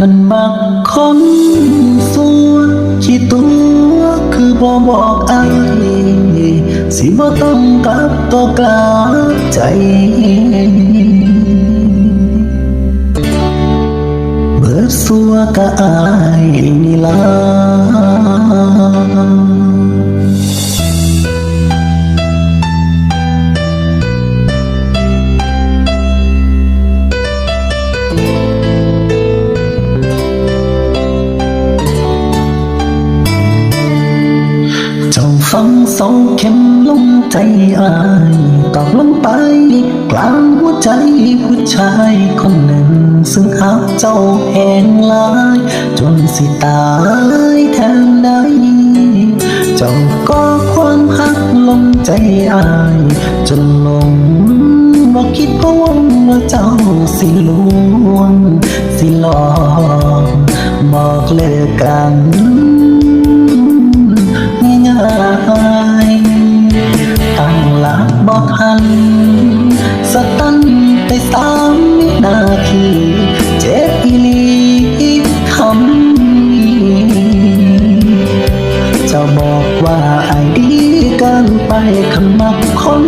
ขันมักคนสัวที่ตัวคือบ่บอกอายสิบ่ต้องกลับตัวกลับใจเบิดสัวกะอายนี่ล่ะ เจ้าฟังเสาเข็มลงใจอายตอกลงไป กลางหัวใจผู้ชายคนหนึ่ง ซึ่งหักเจ้าแห่งลาย จนสิตายแทนได้เจ้าก็ความหักลงใจอาย จนลงบอกคิดพะวงว่าเจ้าสิลวง สิหลอกบอกเลิกกัน นาทีเจ็บอีลีคำนี้จะบอกว่าไอ้ดีกินไปคำมักคน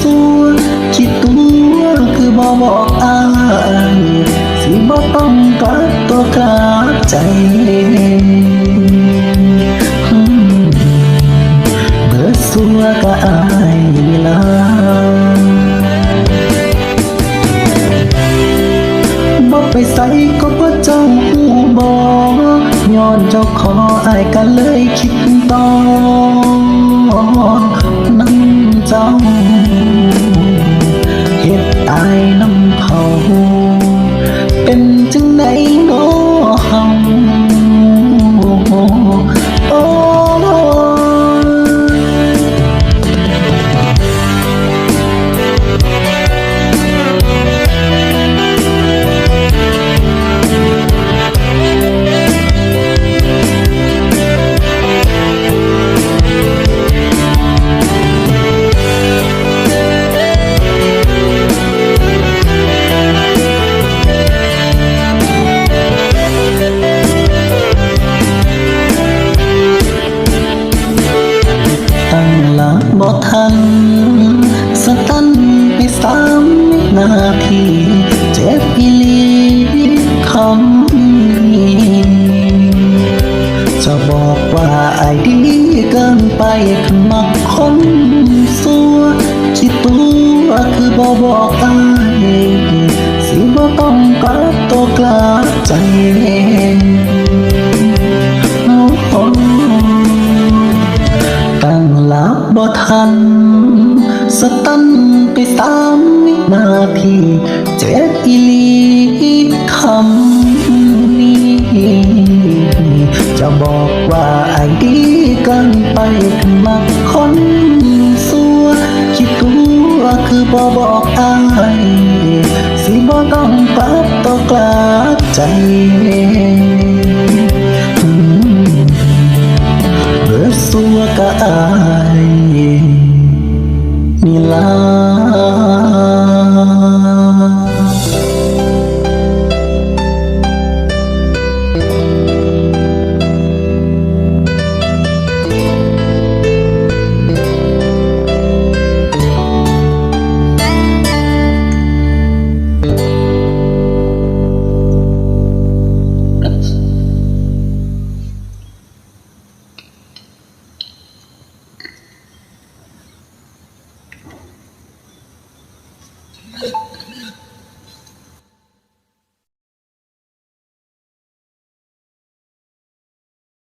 สัวคิดตัวคือบอกบอกอายสิบอกต้องกลับตัวกลับใจเบิดสัวก็อา ใส่ก็เพราะเจ้าหูบอกย้อนเจ้าขออายก็เลยคิดต่อนั่งเจ้าาไอ้ดีเกินไปขมักคนสัวคิดตัวคือบ่บอกอายสิบ่ต้องกลับตัวกลับใจโอ้ตั้งหลับบ่ทัน สตันไปสามวินาทีเจ็บอีลี สัวคิดตัวคือบ่บอกอายสิบ่ต้องปรับตัวกลับใจเบิดสัวกะอายนี่ลา